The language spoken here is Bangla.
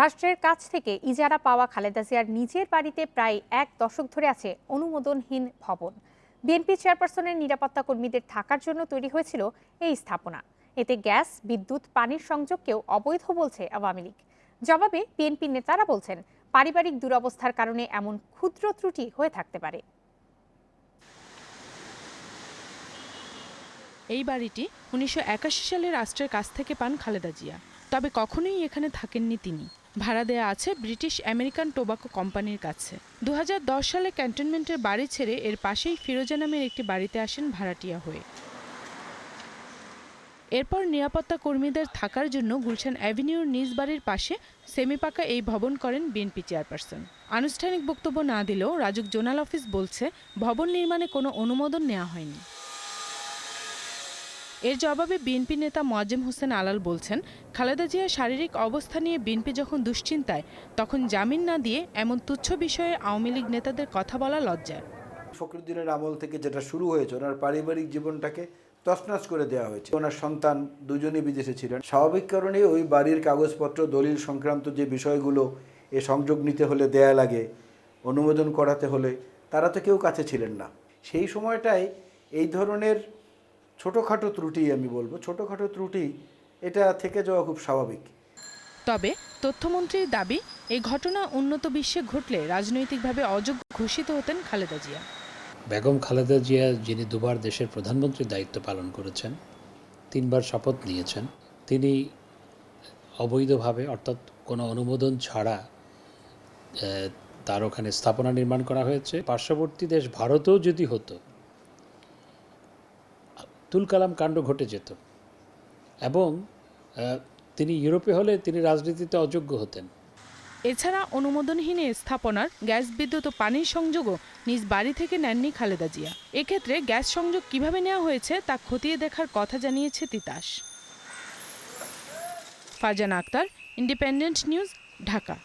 রাষ্ট্রের কাছ থেকে ইজারা পাওয়া খালেদা জিয়ার নিজের বাড়িতে প্রায় এক দশক ধরে আছে অনুমোদনহীন ভবন। বিএনপি চেয়ারপারসনের নিরাপত্তা কর্মীদের থাকার জন্য তৈরি হয়েছিল এই স্থাপনা। এতে গ্যাস, বিদ্যুৎ, পানির সংযোগকেও অবৈধ বলছে আওয়ামী লীগ। জবাবে বিএনপি নেতারা বলছেন, পারিবারিক দুরবস্থার কারণে এমন ক্ষুদ্র ত্রুটি হয়ে থাকতে পারে। এই বাড়িটি উনিশশো একাশি সালে রাষ্ট্রের কাছ থেকে পান খালেদা জিয়া। তবে কখনোই এখানে থাকেননি তিনি। ভাড়া দেয়া আছে ব্রিটিশ আমেরিকান টোবাকো কোম্পানির কাছে। দু হাজার দশ সালে ক্যান্টনমেন্টের বাড়ি ছেড়ে এর পাশেই ফিরোজা নামের একটি বাড়িতে আসেন ভাড়াটিয়া হয়ে। এরপর নিরাপত্তা কর্মীদের থাকার জন্য গুলশান অ্যাভিনিউর নিজ বাড়ির পাশে সেমিপাকা এই ভবন করেন বিএনপি চেয়ারপারসন। আনুষ্ঠানিক বক্তব্য না দিলেও রাজুক জোনাল অফিস বলছে, ভবন নির্মাণে কোনো অনুমোদন নেওয়া হয়নি। এর জবাবে বিএনপি নেতা মোয়াজ্জেম হোসেন আলাল বলছেন, খালেদা জিয়ার শারীরিক অবস্থা নিয়ে বিএনপি যখন দুশ্চিন্তায়, তখন জামিন না দিয়ে এমন তুচ্ছ বিষয়ে আওয়ামী লীগ নেতাদের কথা বলা লজ্জার। ফখরুদ্দিনের আমল থেকে যেটা শুরু হয়েছে, ওনার পারিবারিক জীবনটাকে তছনছ করে দেওয়া হয়েছে। ওনার সন্তান দুজনেই বিদেশে ছিলেন। স্বাভাবিক কারণে ওই বাড়ির কাগজপত্র, দলিল সংক্রান্ত যে বিষয়গুলো এ সংযোগ নিতে হলে, দেয়া লাগে, অনুমোদন করাতে হলে, তারা তো কেউ কাছে ছিলেন না। সেই সময়টায় এই ধরনের ছোটোখাটো ত্রুটি আমি বলব ছোটোখাটো ত্রুটি এটা থেকে যাওয়া খুব স্বাভাবিক। তবে তথ্যমন্ত্রীর দাবি এই ঘটনা উন্নত বিশ্বে ঘটলে রাজনৈতিকভাবে অযোগ্য ঘোষিত হতেন খালেদা জিয়া। বেগম খালেদা জিয়া যিনি দুবার দেশের প্রধানমন্ত্রীর দায়িত্ব পালন করেছেন তিনবার শপথ নিয়েছেন তিনি অবৈধভাবে অর্থাৎ কোনো অনুমোদন ছাড়া তার ওখানে স্থাপনা নির্মাণ করা হয়েছে। পার্শ্ববর্তী দেশ ভারতেও যদি হতো তুলকালাম কাণ্ড ঘটে যেত এবং তিনি ইউরোপে হলে তিনি রাজনীতিতে অযোগ্য হতেন। এছাড়া অনুমোদনহীন স্থাপনার গ্যাস, বিদ্যুৎ ও পানির সংযোগও নিজ বাড়ি থেকে নেননি খালেদা জিয়া। এক্ষেত্রে গ্যাস সংযোগ কীভাবে নেওয়া হয়েছে তা খতিয়ে দেখার কথা জানিয়েছে Titas. Farzana Akter independent news Dhaka.